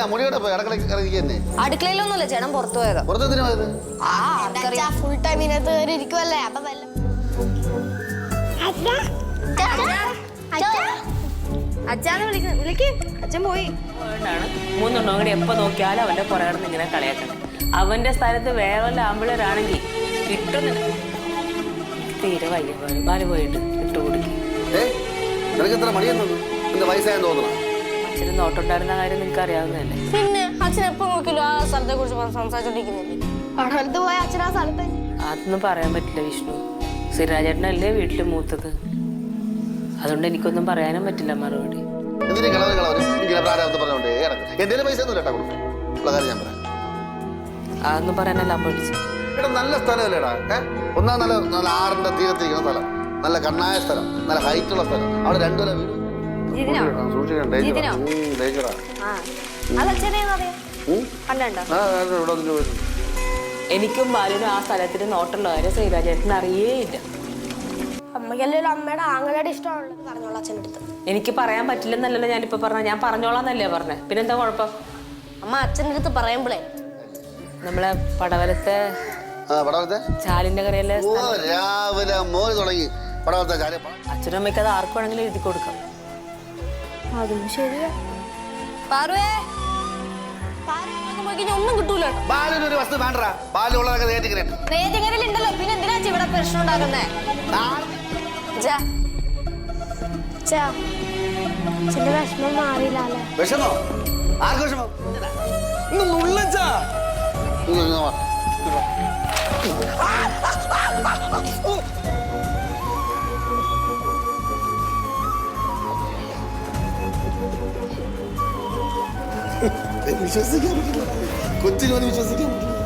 ആ മുടിയുടെ പോയി അടുക്കള ഇറങ്ങിക്കുന്നേ അടുക്കളയിലൊന്നുമല്ല ചേട്ടൻ പുറത്തു പോയതാ. പുറത്തെന്തിനു പോയത്? ആ ആർക്കറിയാം ഫുൾ ടൈം ഇതിനകത്ത് കയറി ഇരിക്കുവല്ലേ അപ്പൊ വല്ല അച്ഛാന്ന് വിളിക്കുന്നു വിളിക്ക്. അച്ഛൻ പോയി. അതുകൊണ്ടാണ് മൂന്നെണ്ണം കൂടി എപ്പോ നോക്കിയാലും അവന്റെ പുറകെ ഇങ്ങനെ കളിയാക്കണം അവന്റെ സ്ഥലത്ത് വേറെ വല്ല ആമ്പിളരാണെങ്കിൽ കിട്ടുന്നില്ല. തീരെ വയ്യ. ബാലു പോയിട്ട് ഇട്ട് കൊടുക്കും. നിനക്ക് ഇത്ര മടിയെന്നത് നിന്റെ വയസ്സായെന്ന് തോന്നണം അച്ഛന് നോട്ടുണ്ടായിരുന്ന കാര്യം നിങ്ങൾക്ക് അറിയാവുന്നതല്ലേ? പിന്നെ അച്ഛൻ എപ്പോ നോക്കില്ലോ ആ സ്ഥലത്തെ കുറിച്ച് സംസാരിച്ചോണ്ടിരിക്കുന്നില്ലേ? പഠനത്ത് പോയ അച്ഛൻ ആ സ്ഥലത്ത്? അതൊന്നും പറയാൻ പറ്റില്ല വിഷ്ണു. സിരാജേട്ടനല്ലേ വീട്ടിൽ മൂത്തത്. അതുകൊണ്ട് എനിക്കൊന്നും പറയാനും പറ്റില്ല മറുപടി. എന്തിനു കളറ് കളറ്? ഇങ്ങനെ പ്രാരാബ്ദം പറഞ്ഞോണ്ട്? പൈസ ഒന്നും ഇല്ലട്ടാ കൊടുക്കും ഉള്ള കാര്യം ഞാൻ പറയാം. അതൊന്നും പറയാനല്ല അമ്മ എടാ നല്ല സ്ഥലമല്ലേടാ? ഒന്നാം നല്ല നല്ല ആറിന്റെ തീരത്തിരിക്കുന്ന സ്ഥലം. നല്ല കണ്ണായ സ്ഥലം. നല്ല ഹൈറ്റ് ഉള്ള സ്ഥലം. അവിടെ രണ്ടുപേരെ വീട്. ജിതിനോ? സൂക്ഷിക്കണം ജിതിനോ? ഡേഞ്ചറാ ആ. അറിയാം ആ ഇവിടെ എനിക്കും ബാലിനും ആ സ്ഥലത്തിന് നോട്ടുള്ള കാര്യം ശ്രീരാജേട്ടൻ അറിയേയില്ല. അമ്മയ്ക്കല്ലേ അമ്മയുടെ ആങ്ങളുടെ ഇഷ്ടമാണല്ലോ പറഞ്ഞോളൂ അച്ഛന്റെ അടുത്ത്. എനിക്ക് പറയാൻ പറ്റില്ലെന്നല്ലല്ലോ ഞാനിപ്പോ പറഞ്ഞ ഞാൻ പറഞ്ഞോളാന്നല്ലേ പറഞ്ഞേ പിന്നെന്താ കുഴപ്പം? അമ്മ അച്ഛന്റെ അടുത്ത് പറയുമ്പോഴേ നമ്മളെ പടവലത്തെ ആ പടവലത്തെ? ചാലിന്റെ കരയിലെ ഓ രാവിലെ മോര് തുടങ്ങി. പടവത്തെ കാര്യം അച്ഛനും അമ്മയ്ക്ക് അത് ആർക്കും വേണമെങ്കിലും എഴുതി കൊടുക്കാം. അതും ശരിയാ. പാറുവേ. ഒന്നും കിട്ടൂല. വസ്തു നേറ്റിങ്ങനെ പിന്നെ എന്തിനാ ഇവിടെ പ്രശ്നം ഉണ്ടാക്കുന്നേ? അച്ഛന്റെ വിഷമം മാറിയില്ല അല്ലേ വിഷമോ ആർക്ക് വിഷമോ? ഇങ്ങ് Benim hiç hoşuna gelmedi. Kutlu'nun hiç hoşuna gelmedi.